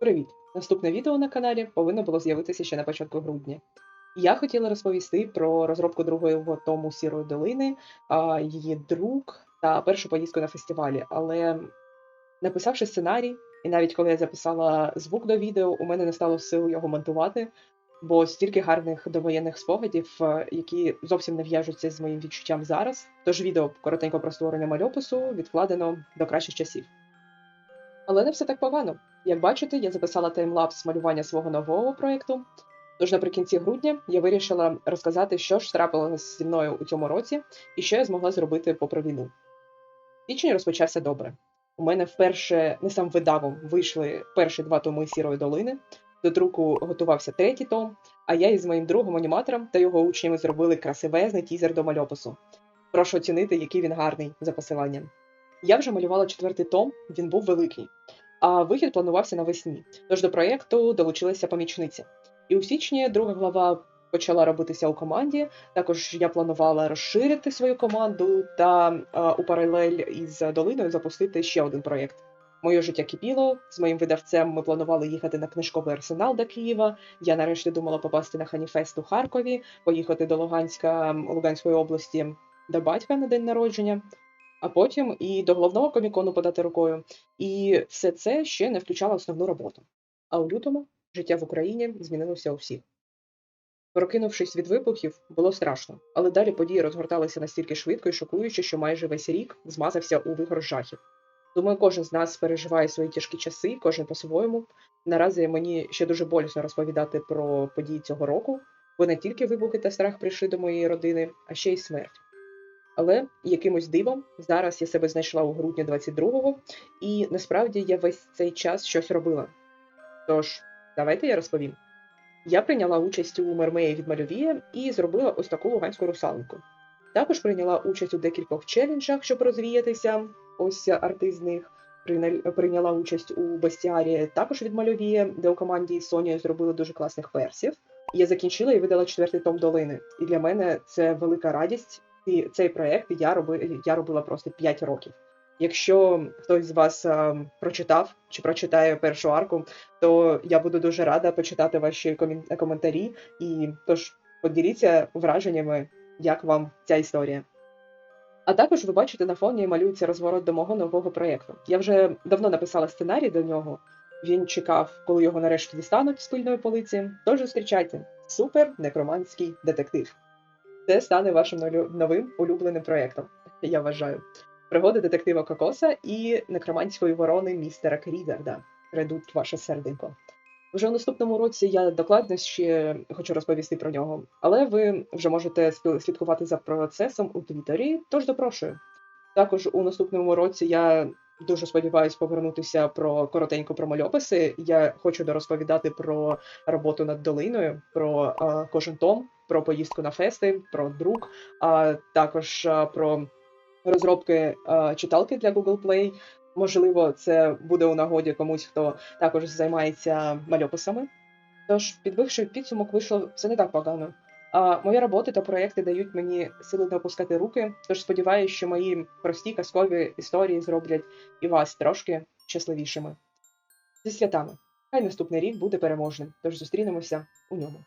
Привіт! Наступне відео на каналі повинно було з'явитися ще на початку грудня. Я хотіла розповісти про розробку другого тому Сірої долини, її друк та першу поїздку на фестивалі. Але написавши сценарій, і навіть коли я записала звук до відео, у мене не стало сил його монтувати, бо стільки гарних довоєнних спогадів, е, які зовсім не в'яжуться з моїм відчуттям зараз. Тож відео коротенько про створення мальопису відкладено до кращих часів. Але не все так погано. Як бачите, я записала таймлапс малювання свого нового проєкту. Тож наприкінці грудня я вирішила розказати, що ж трапилося зі мною у цьому році і що я змогла зробити попри війну. Січень розпочався добре. У мене вперше не сам видавом вийшли перші два томи сірої долини. До друку готувався третій том, а я із моїм другом аніматором та його учнями зробили красивезний тізер до мальопису. Прошу оцінити, який він гарний за посиланням. Я вже малювала четвертий том, він був великий, а вихід планувався навесні. Тож до проєкту долучилася помічниця. І у січні друга глава почала робитися у команді. Також я планувала розширити свою команду та а, у паралель із долиною запустити ще один проєкт. Моє життя кипіло. З моїм видавцем ми планували їхати на книжковий арсенал до Києва. Я нарешті думала попасти на Ханіфест у Харкові, поїхати до Луганська Луганської області до батька на день народження, а потім і до головного комікону подати рукою. І все це ще не включало основну роботу. А у лютому життя в Україні змінилося у всіх. Прокинувшись від вибухів, було страшно, але далі події розгорталися настільки швидко і шокуюче, що майже весь рік змазався у вигор жахів. Думаю, кожен з нас переживає свої тяжкі часи, кожен по-своєму. Наразі мені ще дуже болісно розповідати про події цього року, бо не тільки вибухи та страх прийшли до моєї родини, а ще й смерть. Але якимось дивом зараз я себе знайшла у грудні 22-го, і насправді я весь цей час щось робила. Тож, давайте я розповім. Я прийняла участь у Мермеї від Мальовія і зробила ось таку луганську русалку. Також прийняла участь у декількох челенджах, щоб розвіятися. Ось арти з них. Прийняла участь у Бастіарі також від Мальовія, де у команді з Сонією зробили дуже класних персів. Я закінчила і видала четвертий том долини. І для мене це велика радість. І цей проект я роби, я робила просто 5 років. Якщо хтось з вас а, прочитав чи прочитає першу арку, то я буду дуже рада почитати ваші коментарі. І тож поділіться враженнями, як вам ця історія. А також ви бачите на фоні малюється розворот до мого нового проєкту. Я вже давно написала сценарій до нього. Він чекав, коли його нарешті дістануть з пильної полиці. Тож зустрічайте супер некроманський детектив. Це стане вашим новим улюбленим проєктом, я вважаю. Пригоди детектива Кокоса і некроманської ворони містера Крізарда прийдуть ваше серденько. Вже у наступному році я докладно ще хочу розповісти про нього, але ви вже можете слідкувати за процесом у Твіттері, тож запрошую. Також у наступному році я дуже сподіваюся повернутися про коротенько про мальописи. Я хочу дорозповідати про роботу над долиною, про а, кожен том, про поїздку на фести, про друк, а також про розробки читалки для Google Play. Можливо, це буде у нагоді комусь, хто також займається мальописами. Тож, підбивши підсумок, вийшло все не так погано. А мої роботи та проекти дають мені сили не опускати руки. Тож сподіваюся, що мої прості казкові історії зроблять і вас трошки щасливішими. Зі святами. Хай наступний рік буде переможним, тож зустрінемося у ньому.